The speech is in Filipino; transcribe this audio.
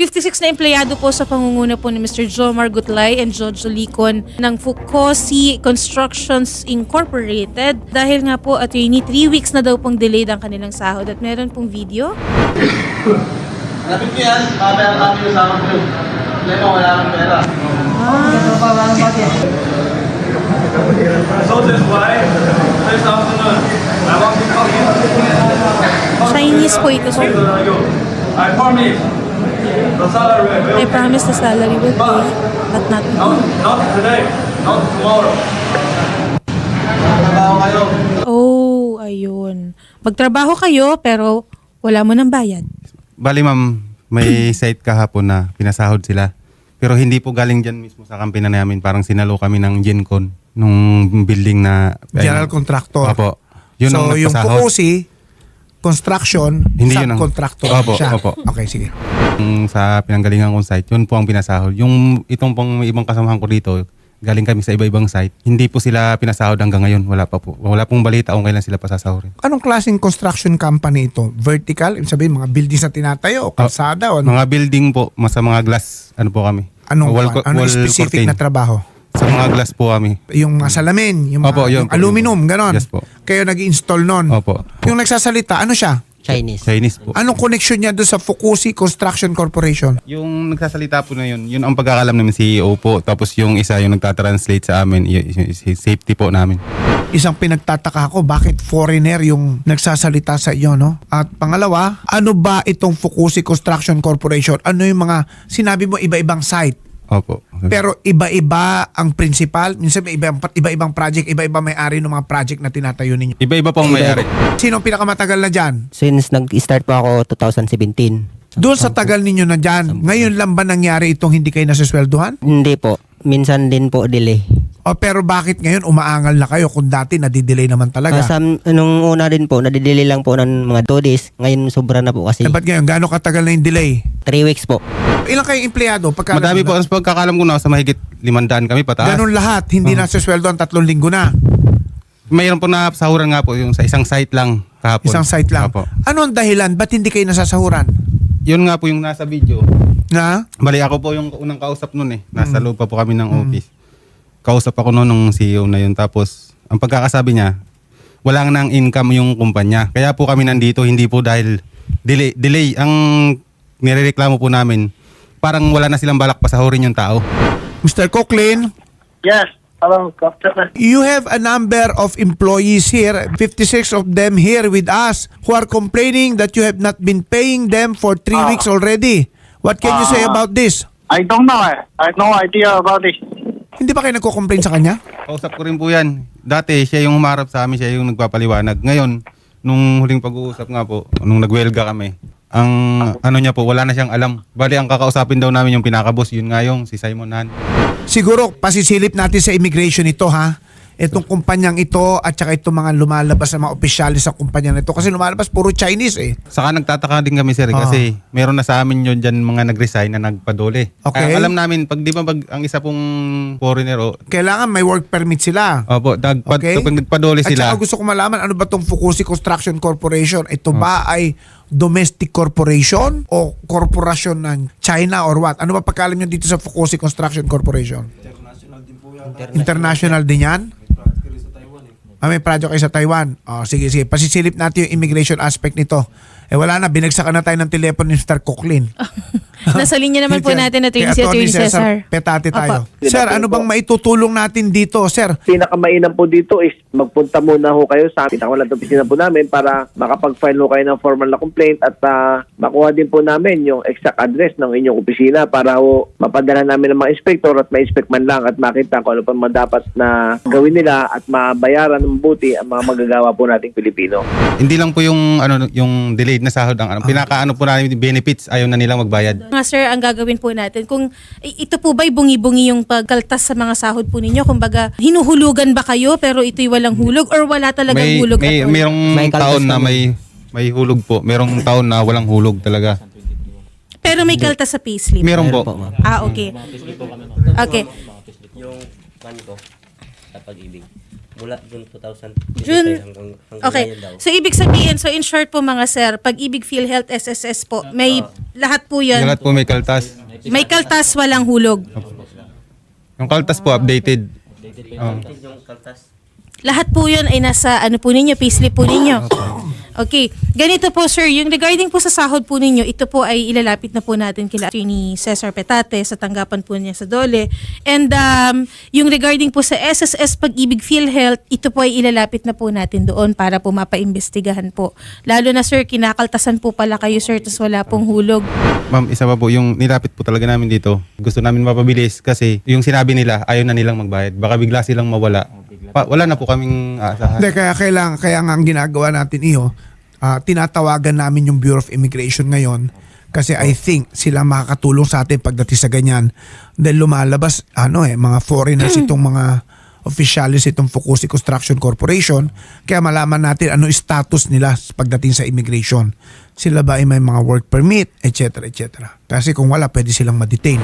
56 na empleyado po sa pangunguna po ni Mr. Jomar Gutlay and Jojo Licon ng Fucosi Constructions Incorporated. Dahil nga po, attorney, 3 weeks na daw pong delayed ang kanilang sahod at meron pong video. Lapit mo yan, mabayaran namin yung sama ko. Problema, wala kang pera. So that's why this afternoon I want to talk you. Chinese po ito, sir. I promise I promise the salary will pay, but not not, not today, not tomorrow. Oh, ayun. Magtrabaho kayo, pero wala mo ng bayad. Bali ma'am, may site kahapon na pinasahod sila. Pero hindi po galing dyan mismo sa kampina namin. Parang sinalo kami ng Gencon nung building na... General contractor. Opo. Yun so ang yung nagpasahod. Construction, Hindi yun ang- subcontractor Opo, siya. opo. Okay, sige. Sa pinanggalingan kong site, yun po ang pinasahod. Yung itong pong ibang kasamahan ko dito, galing kami sa iba-ibang site. Hindi po sila pinasahod hanggang ngayon. Wala pa po. Wala pong balita kung kailan sila pasasahurin. Anong klaseng construction company ito? Vertical? Ibig sabihin, mga buildings na tinatayo, o kalsada, o ano? Mga building po, mas sa mga glass, ano po kami. Anong, Wall- anong wall specific curtain. na trabaho? Sa mga glass po kami. Yung mga salamin, yung, mga, Opo, yun yung po. aluminum, ganon. Yes po. Kayo nag-install nun. Opo. Yung nagsasalita, ano siya? Chinese. Chinese po. Anong connection niya doon sa Fukusi Construction Corporation? Yung nagsasalita po na yun, yun ang pagkakalam namin CEO po. Tapos yung isa yung nagtatranslate sa amin, y- y- y- safety po namin. Isang pinagtataka ko, bakit foreigner yung nagsasalita sa iyo, no? At pangalawa, ano ba itong Fukusi Construction Corporation? Ano yung mga, sinabi mo iba-ibang site? Opo. Pero iba-iba ang principal. Minsan may iba, iba-ibang project, iba-iba may-ari ng mga project na tinatayo ninyo. Iba-iba pong may-ari. Sino ang pinakamatagal na dyan? Since nag-start po ako 2017. Doon sa tagal ninyo na dyan, ngayon lang ba nangyari itong hindi kayo nasasweldohan? Hindi po. Minsan din po delay. O pero bakit ngayon umaangal na kayo kung dati nadidelay naman talaga? Kasi nung una din po, nadidelay lang po ng mga 2 days. Ngayon sobra na po kasi. eh, ba't ngayon? Gaano katagal na yung delay? 3 weeks po. Ilang kayong empleyado? Pagka Madami po, ang pagkakalam ko na sa mahigit limandaan kami pataas. Ganun lahat, hindi Oh. nasasweldo ang tatlong linggo na. Mayroon po na sahuran nga po yung sa isang site lang kahapon. Isang site lang. Opo. Ano ang dahilan? Ba't hindi kayo nasasahuran? Yun nga po yung nasa video. Na? Bali ako po yung unang kausap nun eh. Nasa Mm. loob pa po kami ng office. Kausap ako noon ng CEO na yun. Tapos, ang pagkakasabi niya, wala nang income yung kumpanya. Kaya po kami nandito, hindi po dahil delay. delay. Ang nirereklamo po namin, parang wala na silang balak pasahurin yung tao. Mr. Cochlin, Yes. Hello, Captain. you have a number of employees here, 56 of them here with us, who are complaining that you have not been paying them for three Ah. weeks already. What can you say Ah. about this? I don't know. I have no idea about it. Hindi ba kayo nagko-complain sa kanya? Kausap ko rin po yan. Dati, siya yung humarap sa amin, siya yung nagpapaliwanag. Ngayon, nung huling pag-uusap nga po, nung nagwelga kami, ang ano niya po, wala na siyang alam. Bali, ang kakausapin daw namin yung pinakabos, yun nga yung si Simon Han. Siguro, pasisilip natin sa immigration ito, ha? Itong kumpanyang ito at saka itong mga lumalabas na mga opisyalis sa kumpanya na ito. Kasi lumalabas puro Chinese eh. Saka nagtataka din kami sir Ah. kasi meron na sa amin yun dyan mga nag-resign na nagpadole. Okay. Kaya alam namin, pag di ba pag ang isa pong foreigner, o, Kailangan may work permit sila. opo, nagpad, Okay? pag nagpadole At sila, saka gusto ko malaman, ano ba itong Fukusi Construction Corporation? Ito ba ay domestic corporation o korporasyon ng China or what? Ano ba pagkalam nyo dito sa Fukusi Construction Corporation? International din yan? Ah, may project kayo sa Taiwan. Oh, sige, sige. Pasisilip natin yung immigration aspect nito. Eh wala na, binagsakan na tayo ng telepono ni Mr. Cochlin. Nasa linya naman po natin na si Atty. Cesar. Petate tayo. Apa. Sir, ano bang maitutulong natin dito, sir? pinakamainam po dito is magpunta muna ho kayo sa pinakawalan opisina po namin para makapag-file ho kayo ng formal na complaint at ah, makuha din po namin yung exact address ng inyong opisina para ho mapadala namin ng mga inspector at ma-inspect man lang at makita kung ano pa man dapat na gawin nila at mabayaran ng mabuti ang mga magagawa po nating Pilipino. hindi lang po yung ano yung delayed na sahod ang ano, pinakaano po namin benefits ayaw na nilang magbayad. Nga sir, ang gagawin po natin, kung i- ito po ba'y bungi-bungi yung pagkaltas sa mga sahod po ninyo? Kumbaga, hinuhulugan ba kayo pero ito'y walang hulog or wala talagang May hulog may at all? merong May kaltas taon na kami. may may hulog po. Merong taon na walang hulog talaga. Pero may kaltas sa payslip? Meron po. po, ma'am. Ah, okay. Okay. Yung ban ko sa pag-ibig. Mula June 2000. June- hanggang, hanggang Okay. daw. So, ibig sabihin, so in short po mga sir, pag-ibig PhilHealth SSS po, may lahat po yan. Lahat po may kaltas. May kaltas, walang hulog. Yung kaltas po updated. Um, Yung kaltas. Lahat po yun ay nasa ano po ninyo, payslip po ninyo. Okay. Ganito po sir, yung regarding po sa sahod po ninyo, ito po ay ilalapit na po natin kila ni Cesar Petate sa tanggapan po niya sa Dole. And um, yung regarding po sa SSS Pag-ibig PhilHealth, ito po ay ilalapit na po natin doon para po mapaimbestigahan po. Lalo na sir, kinakaltasan po pala kayo sir, tas wala pong hulog. Ma'am, isa pa po, yung nilapit po talaga namin dito. Gusto namin mapabilis kasi yung sinabi nila, ayaw na nilang magbayad. Baka bigla silang mawala. Pa, wala na po kaming aasahan. Hindi, kaya kailangan, kaya nga ang ginagawa natin iyo, ah, tinatawagan namin yung Bureau of Immigration ngayon kasi I think sila makakatulong sa atin pagdating sa ganyan. Dahil lumalabas, ano eh, mga foreigners itong mga officialis itong Fukusi Construction Corporation kaya malaman natin ano status nila pagdating sa immigration. Sila ba ay may mga work permit, etc. etc. Kasi kung wala, pwede silang ma-detain.